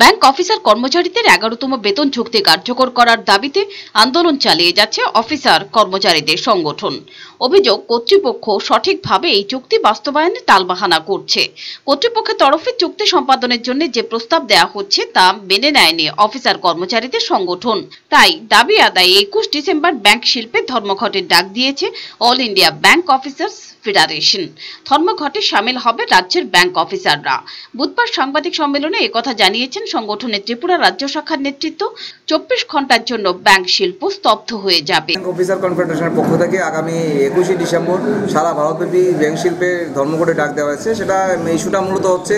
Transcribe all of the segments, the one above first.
Bank officer কর্মচারীদের এগারোতম বেতন চুক্তি কার্যকর করার দাবিতে আন্দোলন চালিয়ে যাচ্ছে অফিসার কর্মচারীদের সংগঠন। অভিযোগ, কর্তৃপক্ষ সঠিকভাবে এই চুক্তি বাস্তবায়নে তালবাহানা করছে। কর্তৃপক্ষের তরফে চুক্তি সম্পাদনের জন্য যে প্রস্তাব দেওয়া হচ্ছে তা মেনে নেয়নি অফিসার কর্মচারীদের সংগঠন। তাই দাবি আদায়ে একুশ ডিসেম্বর ব্যাংক শিল্পের ধর্মঘটের ডাক দিয়েছে all India bank officers federation. ধর্মঘটে সামিল হবে রাজ্যের ব্যাংক অফিসাররা। বুধবার সাংবাদিক সম্মেলনে একথা জানিয়েছেন সংগঠনের ত্রিপুরা রাজ্য শাখার নেতৃত্ব চব্বিশ ঘণ্টার জন্য ব্যাংক শিল্প স্তব্ধ হয়ে যাবে। অফিসার কনফেডারেশনের পক্ষ থেকে আগামী একুশে ডিসেম্বর সারা ভারতব্যাপী ব্যাংক শিল্পের ধর্মঘটে ডাক দেওয়া হয়েছে। সেটা ইস্যুটা মূলত হচ্ছে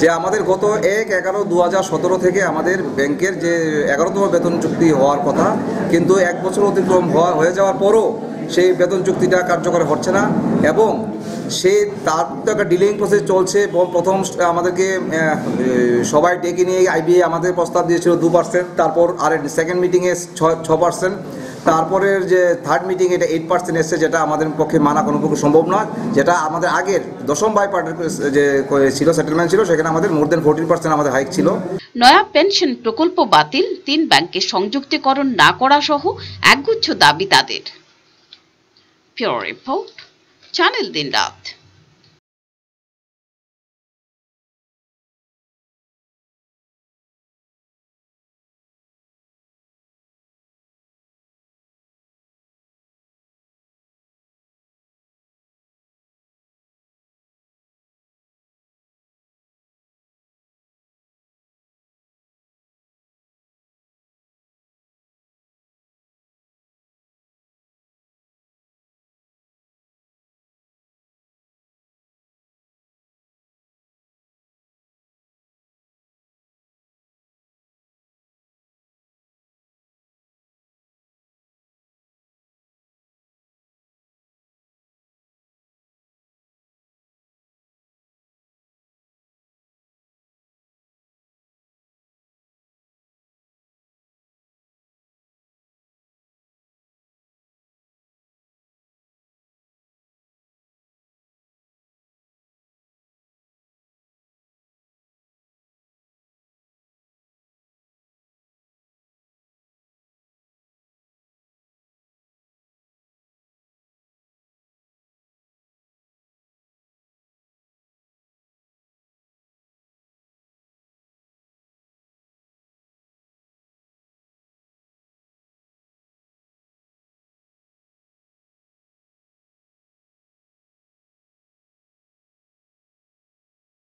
যে আমাদের গত এক এগারো দু থেকে আমাদের ব্যাংকের যে এগারোতম বেতন চুক্তি হওয়ার কথা, কিন্তু এক বছর অতিক্রম হয়ে যাওয়ার পরও সেই বেতন চুক্তিটা কার্যকর হচ্ছে না এবং সে তার তো একটা ডিলেইং প্রসেস চলছে প্রথম আমাদেরকে সবাই ডেকে নিয়ে আইবিএ আমাদের প্রস্তাব দিয়েছিল দু পার্সেন্ট তারপর আর সেকেন্ড মিটিংয়ে ছ পার্সেন্ট তারপরের যে থার্ড মিটিং এটা এইট পার্সেন্ট এসছে, যেটা আমাদের পক্ষে মানা কোনো পক্ষে সম্ভব নয়, যেটা আমাদের আগের দশম বাই পার্টের যে ছিল সেটেলমেন্ট ছিল, সেখানে আমাদের মোর দেন ফোরটিন পার্সেন্ট আমাদের হাইক ছিল। নয়া পেনশন প্রকল্প বাতিল, তিন ব্যাংকের সংযুক্তিকরণ না করা সহ একগুচ্ছ দাবি তাদের। রিপোর্ট। चैनल दिन रात